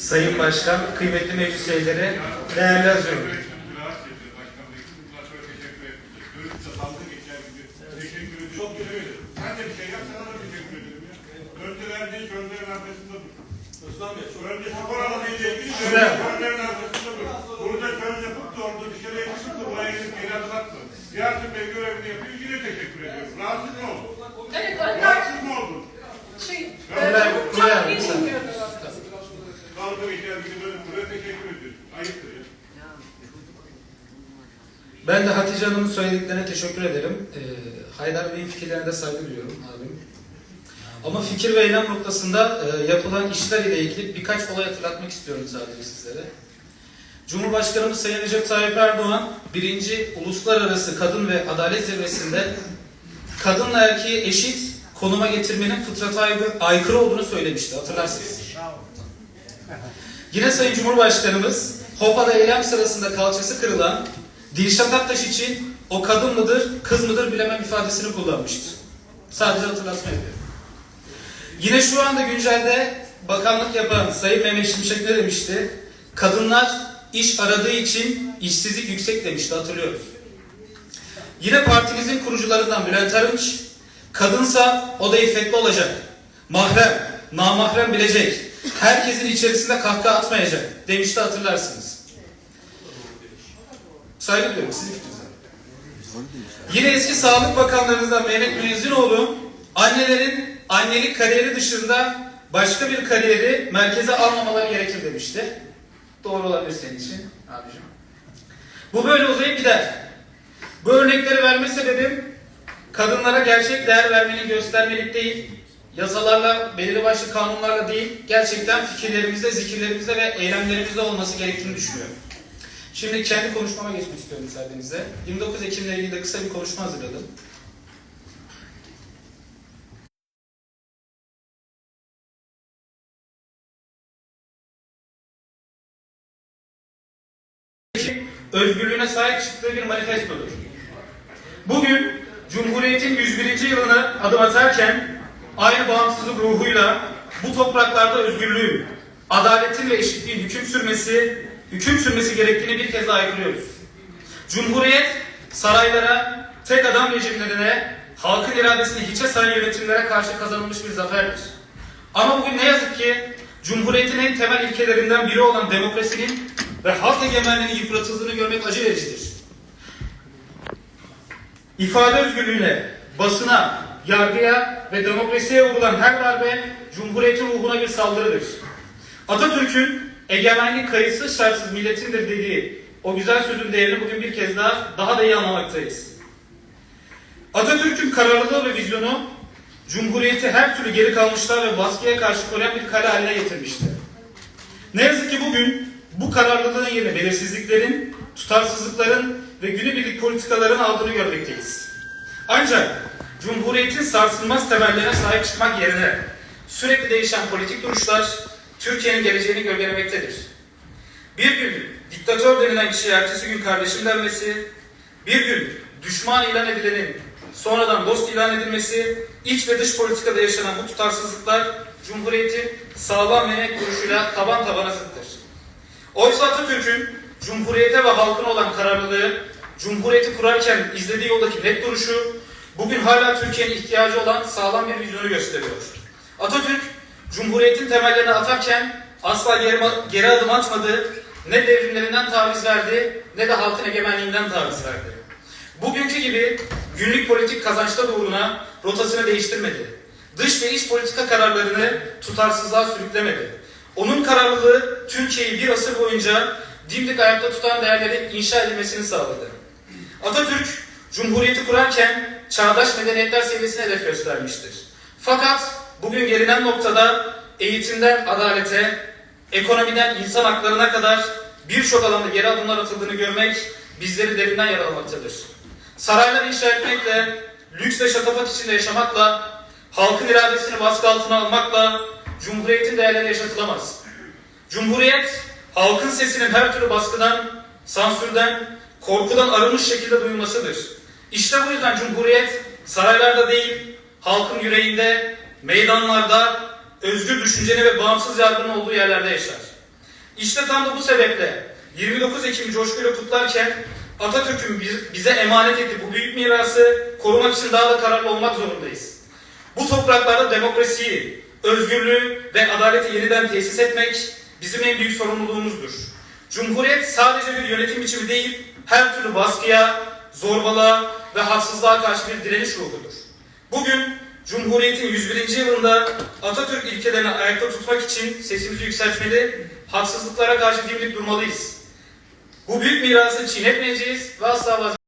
Sayın Başkan, kıymetli meclis üyeleri, değerli azıyorum. Çok teşekkür ederim. Sen de bir şey yap, sana da teşekkür ederim ya. Önce verdiğin sözlerin arkasında dur. Özlem Bey, önce spor alanı ile ilgili Ben de Hatice Hanım'ın söylediklerine teşekkür ederim. Ee, Haydar Bey'in fikirlerine de saygı duyuyorum abim. Ama fikir ve eylem noktasında e, yapılan işler ile ilgili birkaç olay hatırlatmak istiyorum sadece sizlere. Cumhurbaşkanımız Sayın Recep Tayyip Erdoğan, birinci Uluslararası Kadın ve Adalet Zirvesi'nde kadınla erkeği eşit konuma getirmenin fıtrata aykırı- olduğunu söylemişti. Hatırlarsınız. Yine Sayın Cumhurbaşkanımız Hopa'da eylem sırasında kalçası kırılan Dilşat Aktaş için o kadın mıdır, kız mıdır bilemem ifadesini kullanmıştı. Sadece hatırlatma yapıyorum. Yine şu anda güncelde bakanlık yapan Sayın Mehmet Şimşek ne demişti? Kadınlar iş aradığı için işsizlik yüksek demişti hatırlıyoruz. Yine partimizin kurucularından Bülent Arınç, kadınsa o da iffetli olacak. Mahrem, namahrem bilecek. Herkesin içerisinde kahkaha atmayacak demişti hatırlarsınız. Saygı duyuyorum sizin fikrinize. Yine eski Sağlık Bakanlarımızdan Mehmet Müezzinoğlu, annelerin annelik kariyeri dışında başka bir kariyeri merkeze almamaları gerekir demişti. Doğru olabilir senin için abicim. Bu böyle uzayıp gider. Bu örnekleri verme sebebim kadınlara gerçek değer vermenin göstermelik değil, yasalarla, belirli başlı kanunlarla değil, gerçekten fikirlerimizde, zikirlerimizde ve eylemlerimizde olması gerektiğini düşünüyorum. Şimdi kendi konuşmama geçmek istiyorum müsaadenizle. 29 Ekim'le ilgili de kısa bir konuşma hazırladım. özgürlüğüne sahip çıktığı bir manifestodur. Bugün Cumhuriyet'in 101. yılına adım atarken aynı bağımsızlık ruhuyla bu topraklarda özgürlüğün, adaletin ve eşitliğin hüküm sürmesi, hüküm sürmesi gerektiğini bir kez daha aykırıyoruz. Cumhuriyet saraylara, tek adam rejimlerine, halkın iradesini hiçe sayan yönetimlere karşı kazanılmış bir zaferdir. Ama bugün ne yazık ki Cumhuriyetin en temel ilkelerinden biri olan demokrasinin ve halk egemenliğinin yıpratıldığını görmek acı vericidir. İfade özgürlüğüne, basına, yargıya ve demokrasiye vurulan her darbe Cumhuriyetin ruhuna bir saldırıdır. Atatürk'ün egemenlik kayıtsız şartsız milletindir dediği o güzel sözün değerini bugün bir kez daha daha da iyi anlamaktayız. Atatürk'ün kararlılığı ve vizyonu Cumhuriyeti her türlü geri kalmışlar ve baskıya karşı koruyan bir kale haline getirmişti. Ne yazık ki bugün bu kararlılığın yerine belirsizliklerin, tutarsızlıkların ve günübirlik politikaların aldığını görmekteyiz. Ancak Cumhuriyet'in sarsılmaz temellerine sahip çıkmak yerine sürekli değişen politik duruşlar Türkiye'nin geleceğini gölgelemektedir. Bir gün diktatör denilen kişiye ertesi gün kardeşim denmesi, bir gün düşman ilan edilenin sonradan dost ilan edilmesi, iç ve dış politikada yaşanan bu tutarsızlıklar Cumhuriyet'in sağlam emek duruşuyla taban tabana zıttır. Oysa Atatürk'ün Cumhuriyete ve halkına olan kararlılığı, Cumhuriyeti kurarken izlediği yoldaki net duruşu, bugün hala Türkiye'nin ihtiyacı olan sağlam bir vizyonu gösteriyor. Atatürk, Cumhuriyetin temellerini atarken asla geri, geri adım atmadı, ne devrimlerinden taviz verdi, ne de halkın egemenliğinden taviz verdi. Bugünkü gibi günlük politik kazançlar uğruna rotasını değiştirmedi. Dış ve iç politika kararlarını tutarsızlığa sürüklemedi. Onun kararlılığı Türkiye'yi bir asır boyunca dimdik ayakta tutan değerlerin inşa edilmesini sağladı. Atatürk, Cumhuriyeti kurarken çağdaş medeniyetler seviyesine hedef göstermiştir. Fakat bugün gelinen noktada eğitimden adalete, ekonomiden insan haklarına kadar birçok alanda geri adımlar atıldığını görmek bizleri derinden yaralamaktadır. Saraylar inşa etmekle, lüks ve şatafat içinde yaşamakla, halkın iradesini baskı altına almakla Cumhuriyetin değerleri yaşatılamaz. Cumhuriyet, halkın sesinin her türlü baskıdan, sansürden, korkudan arınmış şekilde duyulmasıdır. İşte bu yüzden Cumhuriyet saraylarda değil, halkın yüreğinde, meydanlarda, özgür düşünceni ve bağımsız yargının olduğu yerlerde yaşar. İşte tam da bu sebeple 29 Ekim coşkuyla kutlarken Atatürk'ün biz- bize emanet ettiği bu büyük mirası korumak için daha da kararlı olmak zorundayız. Bu topraklarda demokrasiyi, özgürlüğü ve adaleti yeniden tesis etmek bizim en büyük sorumluluğumuzdur. Cumhuriyet sadece bir yönetim biçimi değil, her türlü baskıya, zorbalığa ve haksızlığa karşı bir direniş ruhudur. Bugün Cumhuriyet'in 101. yılında Atatürk ilkelerini ayakta tutmak için sesimizi yükseltmeli, haksızlıklara karşı dimdik durmalıyız. Bu büyük mirası çiğnetmeyeceğiz ve asla vazgeçmeyeceğiz.